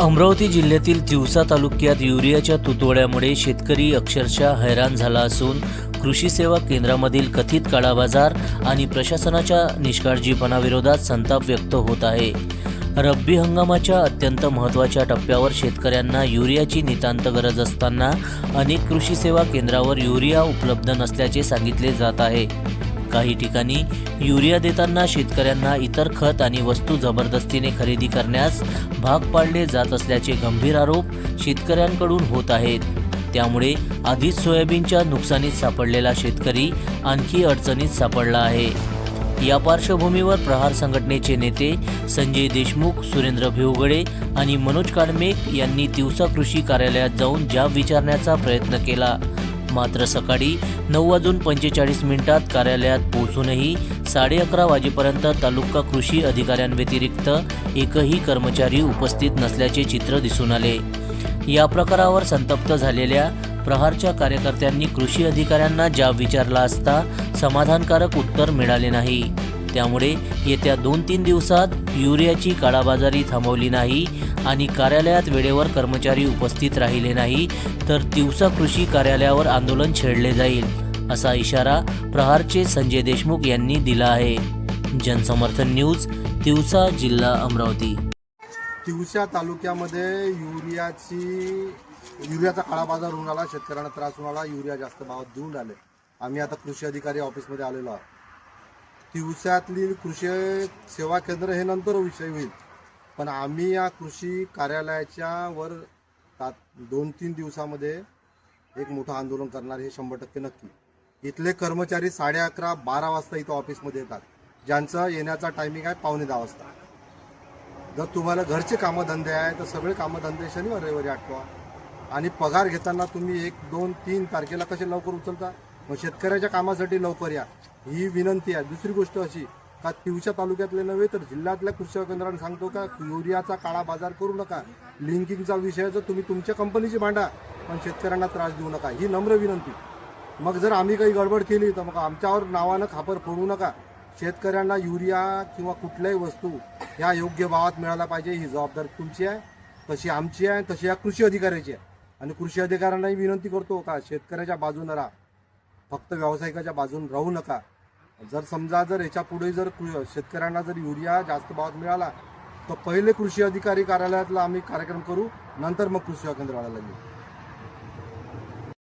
अमरावती जिल्ह्यातील तिवसा तालुक्यात युरियाच्या तुतवड्यामुळे शेतकरी अक्षरशः हैराण झाला असून कृषी सेवा केंद्रामधील कथित काळाबाजार आणि प्रशासनाच्या निष्काळजीपणाविरोधात संताप व्यक्त होत आहे. रब्बी हंगामाच्या अत्यंत महत्त्वाच्या टप्प्यावर शेतकऱ्यांना युरियाची नितांत गरज असताना अनेक कृषी सेवा केंद्रावर युरिया उपलब्ध नसल्याचे सांगितले जात आहे. काही ठिकाणी युरिया देताना शेतकऱ्यांना इतर खत आणि वस्तू जबरदस्तीने खरेदी करण्यास भाग पाडले जात असल्याचे गंभीर आरोप शेतकऱ्यांकडून होत आहेत. त्यामुळे आधीच सोयाबीनच्या नुकसानीत सापडलेला शेतकरी आणखी अडचणीत सापडला आहे. या पार्श्वभूमीवर प्रहार संघटनेचे नेते संजय देशमुख सुरेंद्र भिवगडे आणि मनोज काडमेक यांनी तिवसा कृषी कार्यालयात जाऊन जाब विचारण्याचा प्रयत्न केला मात्र सकाळी नऊ वाजून पंचेचाळीस मिनिटात कार्यालयात पोहोचूनही साडे अकरा वाजेपर्यंत तालुका कृषी अधिकाऱ्यांव्यतिरिक्त एकही कर्मचारी उपस्थित नसल्याचे चित्र दिसून आले. या प्रकारावर संतप्त झालेल्या प्रहारच्या कार्यकर्त्यांनी कृषी अधिकाऱ्यांना जाब विचारला असता समाधानकारक उत्तर मिळाले नाही. त्यामुळे येत्या दोन तीन दिवसात युरियाची काळाबाजारी थांबवली नाही आणि कार्यालयात वेळेवर कर्मचारी उपस्थित राहिले नाही तर दिवसा कृषी कार्यालयावर आंदोलन छेडले जाईल असा इशारा प्रहारचे संजय देशमुख यांनी दिला आहे. जनसमर्थन न्यूज तिवसा जिल्हा अमरावती. तिवसा तालुक्यामध्ये युरियाची युरियाचा काळा बाजार होऊन आला शेतकऱ्यांना त्रास होऊन आला युरिया जास्त भावात देऊन राहिले. आम्ही आता कृषी अधिकारी ऑफिसमध्ये आलेलो आहोत. तिवसातली कृषी सेवा केंद्र हे नंतर विषय होईल. पण आम्ही या कृषी कार्यालयाच्या वर तात दोन तीन दिवसामध्ये एक मोठं आंदोलन करणार हे शंभर टक्के नक्की. इथले कर्मचारी साडे अकरा बारा वाजता इथं ऑफिसमध्ये येतात. ज्यांचा येण्याचा टायमिंग आहे पावणे दहा वाजता. जर तुम्हाला घरचे कामधंदे आहे तर सगळे कामधंदे शनिवार रविवारी आठवा. आणि पगार घेताना तुम्ही एक दोन तीन तारखेला कसे लवकर उचलता? मग शेतकऱ्याच्या कामासाठी लवकर या. ही विनंती आहे. दुसरी गोष्ट अशी का तिवच्या तालुक्यातले नव्हे तर जिल्ह्यातल्या कृषी केंद्राने सांगतो का युरियाचा काळा बाजार करू नका. लिंकिंगचा विषय जर तुम्ही तुमच्या कंपनीची मांडा पण शेतकऱ्यांना त्रास देऊ नका. ही नम्र विनंती. मग जर आम्ही काही गडबड केली तर मग आमच्यावर नावानं खापर फोडू नका. शेतकऱ्यांना युरिया किंवा कुठल्याही वस्तू ह्या योग्य भावात मिळायला पाहिजे ही जबाबदारी तुमची आहे. तशी आमची आहे तशी या कृषी अधिकाऱ्याची आहे. आणि कृषी अधिकाऱ्यांनाही विनंती करतो का शेतकऱ्याच्या बाजूनं राहा. फक्त व्यावसायिकाच्या बाजून राहू नका. जर समजा जर याच्यापुढे जर शेतकऱ्यांना जर युरिया जास्त भावात मिळाला तर पहिले कृषी अधिकारी कार्यालयातला आम्ही कार्यक्रम करू नंतर मग कृषी केंद्राला लागेल.